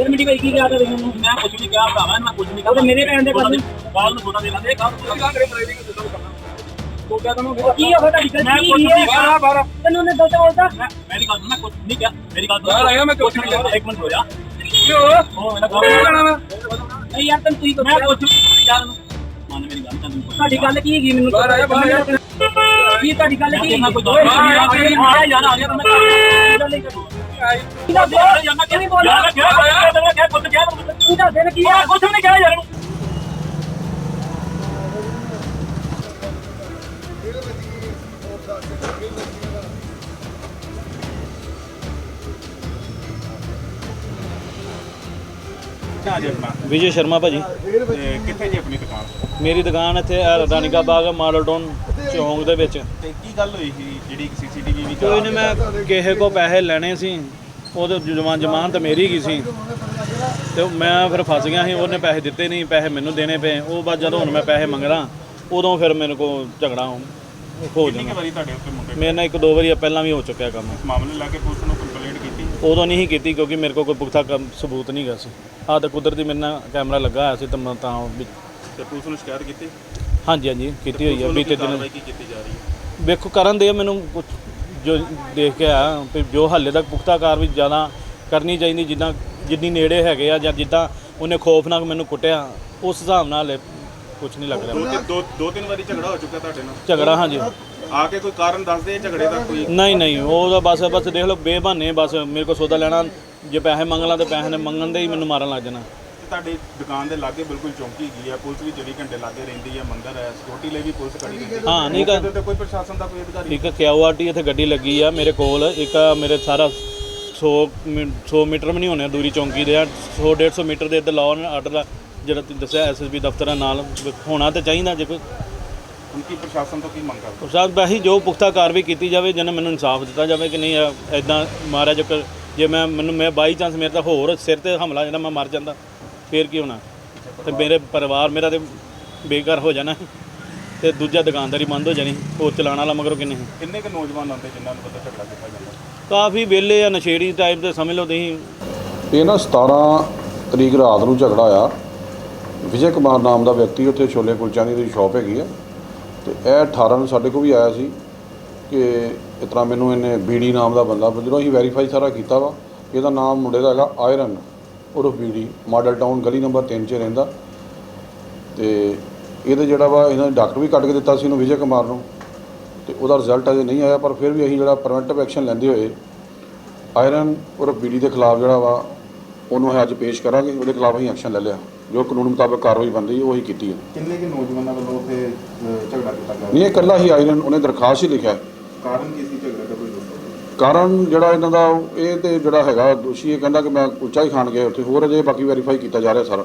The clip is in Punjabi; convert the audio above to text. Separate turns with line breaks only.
ਮਿੱਟੀ ਭਾਈ ਕੀ ਕਿਹਾ ਤਾ ਮੈਨੂੰ
ਮੈਂ ਕੁਝ ਨਹੀਂ ਕਿਹਾ ਭਰਾਵਾ ਮੈਂ ਕੁਝ ਨਹੀਂ ਕਿਹਾ
ਉਹ ਤਾਂ ਮੇਰੇ ਭੈਣ ਦੇ
ਉਹਦਾ
ਕਰਨੀ।
ਬਾਹਰ ਨੂੰ ਸੋਨਾ ਦੇਣਾ ਦੇ ਕੰਮ ਕੋਈ ਗੱਲ ਕਰੇ ਡਰਾਈਵਿੰਗ ਦੇ ਦੋ ਤੋ ਕਿਆ ਤੁਹਾਨੂੰ
ਕੀ ਹੋ ਤੁਹਾਡੀ ਗਲਤੀ
ਮੈਂ ਕੁਝ
ਕੀ
ਨਹੀਂ
ਹੈ
ਕਿਹਾ ਬਾਹਰ
ਤੈਨੂੰ ਨੇ ਗਲਤ ਬੋਲਦਾ
ਮੈਂ ਮੇਰੀ ਗੱਲ ਸੁਣ, ਮੈਂ ਕੁਝ ਨਹੀਂ ਕਿਹਾ ਮੇਰੀ ਗੱਲ
ਬਾਹਰ ਆਇਆ, ਮੈਂ ਕੁਛ ਨਹੀਂ ਕਿਹਾ।
ਇੱਕ ਮਿੰਟ ਹੋ ਜਾ
ਕਿਉਂ
ਉਹ ਮੇਰਾ ਕੰਮ
ਜਾਣਾ ਮੈਂ
ਨਹੀਂ ਯਾਰ ਤੈਨੂੰ ਤੁਸੀਂ
ਮੈਂ
ਮੈਂ
ਨਹੀਂ ਯਾਰ ਨੂੰ। ਮੰਨ ਮੇਰੀ ਗੱਲ ਤੈਨੂੰ
ਤੁਹਾਡੀ ਗੱਲ ਕੀ ਹੈਗੀ ਮੈਨੂੰ
ਬਾਹਰ ਆਇਆ, ਬਾਹਰ ਆਇਆ।
ਕੀ ਤੁਹਾਡੀ ਗੱਲ ਕੀ
ਮੈਂ ਕੋਈ
ਓਏ,
ਦੋਸਤ ਨਹੀਂ। ਆ ਯਾਰ ਆ ਗਿਆ ਮੈਂ
ਇਹਦਾ ਬੋਲ
ਯਾਰ ਮੈਂ ਕਿਹਨੀ ਬੋਲ। ਯਾਰ ਕਿਹਾ ਕਿਹਾ ਕਿਹਾ ਕੁਝ ਕਿਹਾ
ਇਹਦਾ ਦਿਨ ਕੀ ਆ
ਕੁਝ ਨਹੀਂ ਕਿਹਾ ਯਾਰ।
ਆਪਣਾ?
ਵਿਜੇ ਸ਼ਰਮਾ ਭਾਜੀ।
ਤੇ ਕਿੱਥੇ ਜੀ ਆਪਣੀ ਦੁਕਾਨ?
ਮੇਰੀ ਦੁਕਾਨ ਇੱਥੇ ਰਾਨੀਕਾ ਬਾਗ ਮਾਡਲ ਟਾਊਨ ਚੌਂਕ ਦੇ ਵਿੱਚ।
ਤੇ ਕੀ ਗੱਲ ਹੋਈ ਸੀ ਜਿਹੜੀ ਸੀਸੀਟੀਵੀ ਵੀ
ਕੋਈ ਨਹੀਂ ਮੈਂ ਕਿਸੇ ਕੋ ਪੈਸੇ ਲੈਣੇ ਸੀ। ਉਹਦੇ ਜਮਾਨ ਜਮਾਨ ਤਾਂ ਮੇਰੀ ਹੀ ਸੀ? ਤੇ ਮੈਂ ਫਿਰ ਫਸ ਗਿਆ ਸੀ ਉਹਨੇ ਪੈਸੇ ਦਿੱਤੇ ਨਹੀਂ ਪੈਸੇ ਮੈਨੂੰ ਦੇਣੇ ਪਏ। ਉਹ ਬਾਅਦ ਜਦੋਂ ਹੁਣ ਮੈਂ ਪੈਸੇ ਮੰਗਦਾ ਉਦੋਂ ਫਿਰ ਮੈਨੂੰ ਕੋ ਝਗੜਾ ਹੋ
ਕਿੰਨੀ ਕੁ ਵਾਰੀ ਤੁਹਾਡੇ ਉੱਤੇ ਮੁੰਡੇ
ਮੇਰੇ ਨਾਲ ਇੱਕ ਦੋ ਵਾਰੀ ਪਹਿਲਾਂ ਵੀ ਹੋ ਚੁੱਕਿਆ ਕੰਮ।
ਇਸ ਮਾਮਲੇ ਲਾ ਕੇ ਪੁਲਿਸ ਨੂੰ ਕੰਪਲੇਂਟ ਕੀਤੀ?
ਉਦੋਂ ਨਹੀਂ ਸੀ ਕੀਤੀ ਕਿਉਂਕਿ ਮੇਰੇ ਕੋਲ ਕੋਈ ਪੁਖਤਾ ਕੰਮ ਸਬੂਤ ਨਹੀਂ ਗਾ ਸੀ। ਆਹ ਤਾਂ ਕੁਦਰਤੀ ਮੇਰੇ ਨਾਲ ਕੈਮਰਾ ਲੱਗਾ ਹੋਇਆ ਸੀ ਤਾਂ ਮੈਂ ਤਾਂ ਵੀ-
ਤੇ ਪੁਲਿਸ ਨੂੰ ਸ਼ਿਕਾਇਤ ਕੀਤੀ?
ਹਾਂਜੀ ਹਾਂਜੀ ਕੀਤੀ ਹੋਈ ਆ ਬੀਤੇ ਦਿਨ।
ਕਾਰਵਾਈ ਕੀ ਕੀਤੀ ਜਾ ਰਹੀ ਹੈ?
ਵੇਖੋ ਕਰਨ ਦੇ ਮੈਨੂੰ ਕੁਝ ਜੋ ਦੇਖ ਕੇ ਆ ਵੀ ਜੋ ਹਾਲੇ ਤੱਕ ਪੁਖਤਾ ਕਾਰ ਵੀ ਜ਼ਿਆਦਾ ਕਰਨੀ ਚਾਹੀਦੀ ਜਿੱਦਾਂ ਜਿੰਨੀ ਨੇੜੇ ਹੈਗੇ ਆ ਜਾਂ ਜਿੱਦਾਂ ਉਹਨੇ ਖੌਫਨਾਕ ਮੈਨੂੰ ਕੁੱਟਿਆ ਉਸ ਹਿਸਾਬ ਨਾਲ ਕੁਝ ਨਹੀਂ ਲੱਗ
ਦੋ
ਰਿਹਾ
ਤਿੰਨ ਦੋ ਦੋ ਤਿੰਨ ਵਾਰੀ ਝਗੜਾ ਹੋ ਚੁੱਕਾ ਤੁਹਾਡੇ ਨਾਲ।
ਝਗੜਾ ਹਾਂਜੀ।
ਆ ਕੇ ਕੋਈ ਕਾਰਨ ਦੱਸਦੇ ਇਹ ਝਗੜੇ ਦਾ ਕੋਈ?
ਨਹੀਂ ਨਹੀਂ ਉਹਦਾ ਬਸ ਬਸ ਦੇਖ ਲਓ ਬੇਬਹਾਨੇ ਬਸ। ਮੇਰੇ ਕੋਲ ਸੌਦਾ ਲੈਣਾ ਜੇ ਪੈਸੇ ਮੰਗ ਲਾਂ ਤੇ ਪੈਸੇ ਨੇ ਮੰਗਣ ਦੇ ਹੀ ਮੈਨੂੰ ਮਾਰਨ ਲੱਗ ਜਾਣਾ।
ਤੇ ਤੁਹਾਡੀ ਦੁਕਾਨ ਦੇ ਲਾਗੇ ਬਿਲਕੁਲ ਚੌਂਕੀ ਹੈਗੀ ਆ ਪੁਲਿਸ ਵੀ 24 ਘੰਟੇ ਲਾਗੇ ਰਹਿੰਦੀ ਹੈ ਮੰਦਰ ਹੈ ਸਿਕਿਉਰਿਟੀ ਲਈ ਵੀ ਪੁਲਿਸ ਖੜੀ ਰਹਿੰਦੀ ਹੈ
ਹਾਂ ਨਹੀਂ ਕਰ
ਤੇ ਕੋਈ ਪ੍ਰਸ਼ਾਸਨ ਦਾ ਕੋਈ ਅਧਿਕਾਰੀ
ਇੱਕ ਕਿਊਆਰਟੀ ਇੱਥੇ ਗੱਡੀ ਲੱਗੀ ਆ ਮੇਰੇ ਕੋਲ ਇੱਕ ਆ ਮੇਰੇ ਸਾਰਾ 100 ਮੀ- 100 ਮੀਟਰ ਵੀ ਨਹੀਂ ਹੋਣੇ ਦੂਰੀ ਚੌਂਕੀ ਦੇ ਆ 100 150 ਮੀਟਰ ਦੇ ਇੱਧਰ ਐਂਡ ਆਰਡਰ ਦਾ ਜਿਹੜਾ ਤੁਸੀਂ ਦੱਸਿਆ ਐਸਐਸਬੀ ਦਫ਼ਤਰ ਨਾਲ ਹੋਣਾ ਤੇ ਚਾਹੀਦਾ ਜੇ ਕੋਈ।
ਹੁਣ ਕੀ ਪ੍ਰਸ਼ਾਸਨ ਤੋਂ ਕੀ ਮੰਗ ਕਰਦੇ?
ਸਾਹਿਬ ਬਾਹੀ ਜੋ ਪੁਖਤਾ ਕਾਰਵਾਈ ਕੀਤੀ ਜਾਵੇ ਜਿਹਨੇ ਮੈਨੂੰ ਇਨਸਾਫ ਦਿੱਤਾ ਜਾਵੇ ਕਿ ਨਹੀਂ ਐਦਾਂ ਮਾਰਿਆ ਜੋ ਕਿ ਜੇ ਮੈਂ ਮੈਨੂੰ ਮੈਂ ਬਾਈ ਚਾਂਸ ਮੇਰੇ ਤਾਂ ਹੋਰ ਸਿਰ ਤੇ ਹਮਲਾ ਜਿਹੜਾ ਮੈਂ ਮਰ ਜਾਂਦਾ ਫੇਰ ਕੀ ਹੋਣਾ? ਤੇ ਮੇਰੇ ਪਰਿਵਾਰ ਮੇਰਾ ਤੇ ਬੇਘਰ ਹੋ ਜਾਣਾ ਤੇ ਦੂਜਾ ਦੁਕਾਨਦਾਰੀ ਬੰਦ ਹੋ ਜਾਣੀ ਹੋਰ ਚਲਾਉਣ ਵਾਲਾ ਮਗਰੋਂ ਕਿੰਨੇ
ਕਿੰਨੇ ਕੁ ਨੌਜਵਾਨ ਆਉਂਦੇ ਜਿਨ੍ਹਾਂ ਨੂੰ ਪਤਾ ਝਗੜਾ ਕੀਤਾ ਜਾਂਦਾ?
ਕਾਫੀ ਵਿਹਲੇ ਆ ਨਸ਼ੇੜੀ ਟਾਈਪ ਦੇ ਸਮਝ ਲਓ ਤੁਸੀਂ।
ਇਹ ਨਾ 17 ਤਰੀਕ ਰਾਤ ਨੂੰ ਝਗੜਾ ਆਇਆ ਵਿਜੇ ਕੁਮਾਰ ਨਾਮ ਦਾ ਵਿਅਕਤੀ ਉੱਥੇ ਛੋਲੇ ਕੁਲਚਾਨੀ ਦੀ ਸ਼ਾਪ ਹੈਗੀ ਆ। ਤੇ ਇਹ 18 ਨੂੰ ਸਾਡੇ ਕੋਲ ਵੀ ਆਇਆ ਸੀ ਕਿ ਇਸ ਤਰ੍ਹਾਂ ਮੈਨੂੰ ਇਹਨੇ ਬੀੜੀ ਨਾਮ ਦਾ ਬੰਦਾ ਜਦੋਂ ਅਸੀਂ ਵੈਰੀਫਾਈ ਸਾਰਾ ਕੀਤਾ ਵਾ, ਇਹਦਾ ਨਾਮ ਮੁੰਡੇ ਦਾ ਹੈਗਾ ਆਇਰਨ, ਉਰਫ ਬੀੜੀ, ਮਾਡਲ ਟਾਊਨ ਗਲੀ ਨੰਬਰ 3 'ਚ ਰਹਿੰਦਾ। ਤੇ ਇਹਦੇ ਜਿਹੜਾ ਵਾ, ਇਹਨਾਂ ਨੇ ਡਾਕਟਰ ਵੀ ਕੱਢ ਕੇ ਦਿੱਤਾ ਸੀ ਇਹਨੂੰ ਵਿਜੇ ਕੁਮਾਰ ਨੂੰ। ਤੇ ਉਹਦਾ ਰਿਜ਼ਲਟ ਅਜੇ ਨਹੀਂ ਆਇਆ, ਪਰ ਫਿਰ ਵੀ ਅਸੀਂ ਜਿਹੜਾ ਪ੍ਰੀਵੈਂਟਿਵ ਐਕਸ਼ਨ ਲੈਂਦੇ ਹੋਏ, ਆਇਰਨ ਉਰਫ ਬੀੜੀ ਦੇ ਖਿਲਾਫ ਜਿਹੜਾ ਵਾ, ਉਹਨੂੰ ਅਸੀਂ ਅੱਜ ਪੇਸ਼ ਕਰਾਂਗੇ, ਉਹਦੇ ਖਿਲਾਫ ਅਸੀਂ ਐਕਸ਼ਨ ਲੈ ਲਿਆ। ਜੋ ਕਾਨੂੰਨ ਮੁਤਾਬਕ ਕਾਰਵਾਈ ਬਣਦੀ ਹੈ ਉਹ ਕੀਤੀ ਹੈ।
ਕਿੰਨੇ ਕੁ ਨੌਜਵਾਨਾਂ ਵੱਲੋਂ ਉੱਥੇ ਝਗੜਾ ਕੀਤਾ ਗਿਆ?
ਨਹੀਂ ਇਹ ਇਕੱਲਾ ਹੀ ਆਇਰਨ ਉਹਨੇ ਦਰਖਾਸਤ ਹੀ ਲਿਖਿਆ।
ਕਾਰਨ ਕੀ ਸੀ ਝਗੜੇ ਦਾ ਕੋਈ ਦੱਸੋ?
ਕਾਰਨ ਜਿਹੜਾ ਇਹਨਾਂ ਦਾ ਇਹ ਤੇ ਜਿਹੜਾ ਹੈਗਾ ਦੋਸ਼ੀ ਇਹ ਕਹਿੰਦਾ ਕਿ ਮੈਂ ਕੁਲਚਾ ਹੀ ਖਾਣ ਗਿਆ ਉੱਥੇ ਹੋਰ ਅਜੇ ਬਾਕੀ ਵੈਰੀਫਾਈ ਕੀਤਾ ਜਾ ਰਿਹਾ ਸਾਰਾ।